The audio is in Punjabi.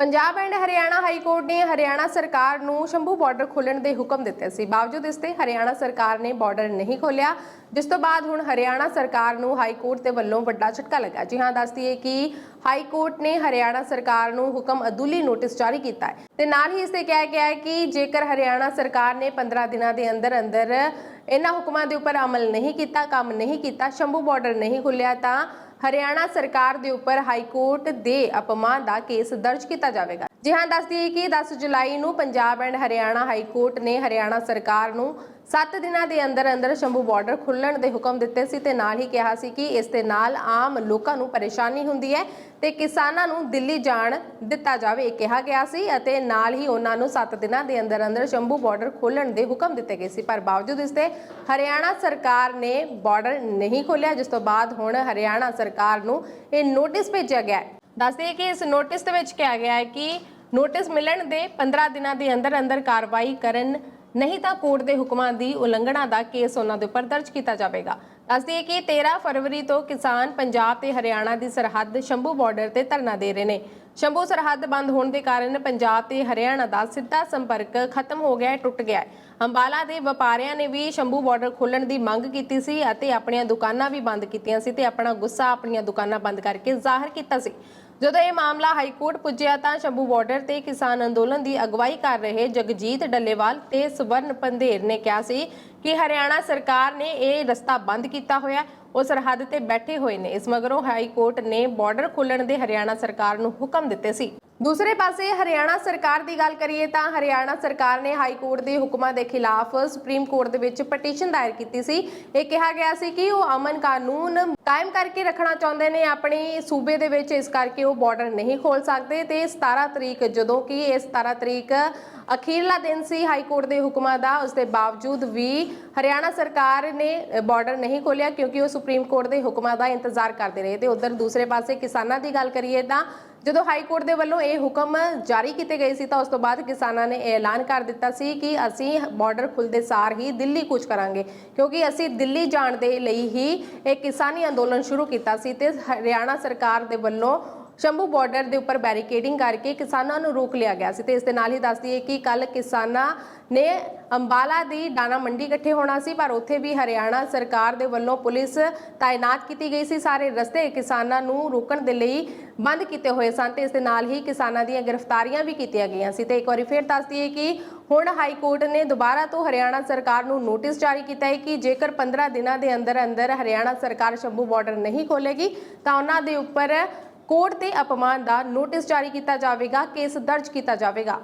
Punjab and Haryana high court ਨੇ ਹਰਿਆਣਾ ਸਰਕਾਰ ਨੂੰ ਸ਼ੰਭੂ ਬਾਰਡਰ ਖੋਲਣ ਦੇ ਹੁਕਮ ਦਿੱਤੇ ਸੀ। ਬਾਵਜੂਦ ਇਸ ਤੇ ਹਰਿਆਣਾ ਸਰਕਾਰ ਨੇ ਬਾਰਡਰ ਨਹੀਂ ਖੋਲਿਆ ਜਿਸ ਤੋਂ ਬਾਅਦ ਹੁਣ ਹਰਿਆਣਾ ਸਰਕਾਰ ਨੂੰ ਹਾਈ ਕੋਰਟ ਦੇ ਵੱਲੋਂ ਵੱਡਾ ਝਟਕਾ ਲੱਗਾ। ਜੀ ਹਾਂ, ਦੱਸਦੀ ਹੈ ਕਿ ਹਾਈ ਕੋਰਟ ਨੇ ਹਰਿਆਣਾ ਸਰਕਾਰ ਨੂੰ ਹੁਕਮ ਅਦੁੱਲੀ ਨੋਟਿਸ ਜਾਰੀ ਕੀਤਾ ਹੈ। ਤੇ ਨਾਲ ਹੀ ਇਸ ਤੇ ਕਿਹਾ ਗਿਆ ਹੈ ਕਿ ਜੇਕਰ ਹਰਿਆਣਾ ਸਰਕਾਰ ਨੇ 15 ਦਿਨਾਂ ਦੇ ਅੰਦਰ ਅੰਦਰ ਇਹਨਾਂ ਹੁਕਮਾਂ ਦੇ ਉੱਪਰ ਅਮਲ ਨਹੀਂ ਕੀਤਾ, ਕੰਮ ਨਹੀਂ ਕੀਤਾ, ਸ਼ੰਭੂ ਬਾਰਡਰ ਨਹੀਂ ਖੁੱਲਿਆ ਤਾਂ ਹਰਿਆਣਾ ਸਰਕਾਰ ਦੇ ਉੱਪਰ ਹਾਈ ਕੋਰਟ ਦੇ ਅਪਮਾਨ ਦਾ ਕੇਸ ਦਰਜ ਕੀਤਾ ਜਾਵੇਗਾ। ਜੀ ਹਾਂ, ਦੱਸਦੀ ਹੈ ਕਿ 10 ਜੁਲਾਈ ਨੂੰ Punjab and Haryana high court ਨੇ ਹਰਿਆਣਾ ਸਰਕਾਰ ਨੂੰ 7 ਦਿਨਾਂ ਦੇ ਅੰਦਰ ਅੰਦਰ ਸ਼ੰਭੂ ਬਾਰਡਰ ਖੁੱਲਣ ਦੇ ਹੁਕਮ ਦਿੱਤੇ ਸੀ ਤੇ ਨਾਲ ਹੀ ਕਿਹਾ ਸੀ ਕਿ ਇਸ ਦੇ ਨਾਲ ਆਮ ਲੋਕਾਂ ਨੂੰ ਪਰੇਸ਼ਾਨੀ ਹੁੰਦੀ ਹੈ ਤੇ ਕਿਸਾਨਾਂ ਨੂੰ ਦਿੱਲੀ ਜਾਣ ਦਿੱਤਾ ਜਾਵੇ ਕਿਹਾ ਗਿਆ ਸੀ ਅਤੇ ਨਾਲ ਹੀ ਉਹਨਾਂ ਨੂੰ 7 ਦਿਨਾਂ ਦੇ ਅੰਦਰ ਅੰਦਰ ਸ਼ੰਭੂ ਬਾਰਡਰ ਖੋਲਣ ਦੇ ਹੁਕਮ ਦਿੱਤੇ ਗਏ ਸੀ। ਪਰ ਬਾਵਜੂਦ ਇਸ ਦੇ ਹਰਿਆਣਾ ਸਰਕਾਰ ਨੇ ਬਾਰਡਰ ਨਹੀਂ ਖੋਲਿਆ ਜਿਸ ਤੋਂ ਬਾਅਦ ਹੁਣ ਹਰਿਆਣਾ ਸਰਕਾਰ ਨੂੰ ਇਹ ਨੋਟਿਸ ਭੇਜਿਆ ਗਿਆ ਹੈ। ਦੱਸਦੇ ਕਿ ਇਸ ਨੋਟਿਸ ਦੇ ਵਿੱਚ ਕਿਹਾ ਗਿਆ ਹੈ ਕਿ ਨੋਟਿਸ ਮਿਲਣ ਦੇ 15 ਦਿਨਾਂ ਦੇ ਅੰਦਰ ਅੰਦਰ ਕਾਰਵਾਈ ਕਰਨ, ਨਹੀਂ ਤਾਂ ਕੋਰਟ ਦੇ ਹੁਕਮਾਂ ਦੀ ਉਲੰਘਣਾ ਦਾ ਕੇਸ ਉਹਨਾਂ ਦੇ ਉੱਪਰ ਦਰਜ ਕੀਤਾ ਜਾਵੇਗਾ। ਦੱਸਦੀ ਹੈ ਕਿ 13 ਫਰਵਰੀ ਤੋਂ ਕਿਸਾਨ ਪੰਜਾਬ ਤੇ ਹਰਿਆਣਾ ਦੀ ਸਰਹੱਦ ਸ਼ੰਭੂ ਬਾਰਡਰ ਤੇ ਧਰਨਾ ਦੇ ਰਹੇ ਨੇ। ਸ਼ੰਭੂ ਸਰਹੱਦ ਬੰਦ ਹੋਣ ਦੇ ਕਾਰਨ ਪੰਜਾਬ ਤੇ ਹਰਿਆਣਾ ਦਾ ਸਿੱਧਾ ਸੰਪਰਕ ਖਤਮ ਹੋ ਗਿਆ ਹੈ ਟੁੱਟ ਗਿਆ ਹੈ। ਅੰਬਾਲਾ ਦੇ ਵਪਾਰੀਆਂ ਨੇ ਵੀ ਸ਼ੰਭੂ ਬਾਰਡਰ ਖੋਲਣ ਦੀ ਮੰਗ ਕੀਤੀ ਸੀ ਅਤੇ ਆਪਣੀਆਂ ਦੁਕਾਨਾਂ ਵੀ ਬੰਦ ਕੀਤੀਆਂ ਸੀ ਤੇ ਆਪਣਾ ਗੁੱਸਾ ਆਪਣੀਆਂ ਦੁਕਾਨਾਂ ਬੰਦ ਕਰਕੇ ਜ਼ਾਹਰ ਕੀਤਾ ਸੀ। ਜਦੋਂ ਇਹ ਮਾਮਲਾ ਹਾਈ ਕੋਰਟ ਪੁੱਜਿਆ ਤਾਂ ਸ਼ੰਭੂ ਬਾਰਡਰ ਤੇ ਕਿਸਾਨ ਅੰਦੋਲਨ ਦੀ ਅਗਵਾਈ ਕਰ ਰਹੇ ਜਗਜੀਤ ਡੱਲੇਵਾਲ ਤੇ ਸਵਰਨ ਪੰਧੇਰ ਨੇ ਕਿਹਾ ਸੀ ਕਿ ਹਰਿਆਣਾ ਸਰਕਾਰ ਨੇ ਇਹ ਰਸਤਾ ਬੰਦ ਕੀਤਾ ਹੋਇਆ, ਉਹ ਸਰਹੱਦ ਤੇ ਬੈਠੇ ਹੋਏ ਨੇ। ਇਸ ਮਗਰੋਂ ਹਾਈ ਕੋਰਟ ਨੇ ਬਾਰਡਰ ਖੋਲਣ ਦੇ ਹਰਿਆਣਾ ਸਰਕਾਰ ਨੂੰ ਹੁਕਮ ਦਿੱਤੇ ਸੀ। ਦੂਸਰੇ ਪਾਸੇ ਹਰਿਆਣਾ ਸਰਕਾਰ ਦੀ ਗੱਲ ਕਰੀਏ ਤਾਂ ਹਰਿਆਣਾ ਸਰਕਾਰ ਨੇ ਹਾਈ ਕੋਰਟ ਦੇ ਹੁਕਮਾਂ ਦੇ ਖਿਲਾਫ ਸੁਪਰੀਮ ਕੋਰਟ ਦੇ ਵਿੱਚ ਪਟੀਸ਼ਨ ਦਾਇਰ ਕੀਤੀ ਸੀ। ਇਹ ਕਿਹਾ ਗਿਆ ਸੀ ਕਿ ਉਹ ਅਮਨ ਕਾਨੂੰਨ ਕਾਇਮ ਕਰਕੇ ਰੱਖਣਾ ਚਾਹੁੰਦੇ ਨੇ, ਆਪਣੇ ਸੂਬੇ ਦੇ ਵਿੱਚ ਇਸ ਕਰਕੇ ਉਹ ਬਾਰਡਰ ਨਹੀਂ ਖੋਲ ਸਕਦੇ ਤੇ 17 ਤਰੀਕ ਜਦੋਂ ਕਿ ਇਹ 17 ਤਰੀਕ ਅਖੀਰਲਾ ਦਿਨ ਸੀ ਹਾਈ ਕੋਰਟ ਦੇ ਹੁਕਮਾਂ ਦਾ, ਉਸ ਦੇ ਬਾਵਜੂਦ ਵੀ ਹਰਿਆਣਾ ਸਰਕਾਰ ਨੇ ਬਾਰਡਰ ਨਹੀਂ ਖੋਲਿਆ ਕਿਉਂਕਿ ਉਹ ਸੁਪਰੀਮ ਕੋਰਟ ਦੇ ਹੁਕਮਾਂ ਦਾ ਇੰਤਜ਼ਾਰ ਕਰਦੇ ਰਹੇ ਤੇ ਉਧਰ ਦੂਸਰੇ ਪਾਸੇ ਕਿਸਾਨਾਂ ਦੀ ਗੱਲ ਕਰੀਏ ਤਾਂ ਜਦੋਂ ਹਾਈ ਕੋਰਟ ਦੇ ਵੱਲੋਂ ਇਹ ਹੁਕਮ ਜਾਰੀ ਕੀਤੇ ਗਏ ਸੀ ਤਾਂ ਉਸ ਤੋਂ ਬਾਅਦ ਕਿਸਾਨਾਂ ਨੇ ਇਹ ਐਲਾਨ ਕਰ ਦਿੱਤਾ ਸੀ ਕਿ ਅਸੀਂ ਬਾਰਡਰ ਖੁੱਲਦੇ ਸਾਰ ਹੀ ਦਿੱਲੀ ਕੂਚ ਕਰਾਂਗੇ, ਕਿਉਂਕਿ ਅਸੀਂ ਦਿੱਲੀ ਜਾਣ ਦੇ ਲਈ ਹੀ ਇਹ ਕਿਸਾਨੀ ਅੰਦੋਲਨ ਸ਼ੁਰੂ ਕੀਤਾ ਸੀ ਤੇ ਹਰਿਆਣਾ ਸਰਕਾਰ ਦੇ ਵੱਲੋਂ ਸ਼ੰਭੂ ਬਾਰਡਰ ਦੇ ਉੱਪਰ ਬੈਰੀਕੇਡਿੰਗ ਕਰਕੇ ਕਿਸਾਨਾਂ ਨੂੰ ਰੋਕ ਲਿਆ ਗਿਆ ਸੀ ਤੇ ਇਸ ਦੇ ਨਾਲ ਹੀ ਦੱਸਦੀ ਹੈ ਕਿ ਕੱਲ ਕਿਸਾਨਾਂ ਨੇ ਅੰਬਾਲਾ ਦੀ ਦਾਣਾ ਮੰਡੀ ਇਕੱਠੇ ਹੋਣਾ ਸੀ, ਪਰ ਉੱਥੇ ਵੀ ਹਰਿਆਣਾ ਸਰਕਾਰ ਦੇ ਵੱਲੋਂ ਪੁਲਿਸ ਤਾਇਨਾਤ ਕੀਤੀ ਗਈ ਸੀ। ਸਾਰੇ ਰਸਤੇ ਕਿਸਾਨਾਂ ਨੂੰ ਰੋਕਣ ਦੇ ਲਈ ਬੰਦ ਕੀਤੇ ਹੋਏ ਸਨ ਤੇ ਇਸ ਦੇ ਨਾਲ ਹੀ ਕਿਸਾਨਾਂ ਦੀਆਂ ਗ੍ਰਿਫਤਾਰੀਆਂ ਵੀ ਕੀਤੀਆਂ ਗਈਆਂ ਸੀ। ਤੇ ਇੱਕ ਵਾਰੀ ਫਿਰ ਦੱਸਦੀ ਹੈ ਕਿ ਹੁਣ ਹਾਈ ਕੋਰਟ ਨੇ ਦੁਬਾਰਾ ਤੋਂ ਹਰਿਆਣਾ ਸਰਕਾਰ ਨੂੰ ਨੋਟਿਸ ਜਾਰੀ ਕੀਤਾ ਹੈ ਕਿ ਜੇਕਰ 15 ਦਿਨਾਂ ਦੇ ਅੰਦਰ ਅੰਦਰ ਹਰਿਆਣਾ ਸਰਕਾਰ ਸ਼ੰਭੂ ਬਾਰਡਰ ਨਹੀਂ ਖੋਲੇਗੀ ਤਾਂ ਉਹਨਾਂ ਦੇ ਉੱਪਰ ਕੋਰਟ ਤੇ ਅਪਮਾਨ ਦਾ ਨੋਟਿਸ ਜਾਰੀ ਕੀਤਾ ਜਾਵੇਗਾ ਕੇਸ ਦਰਜ ਕੀਤਾ ਜਾਵੇਗਾ।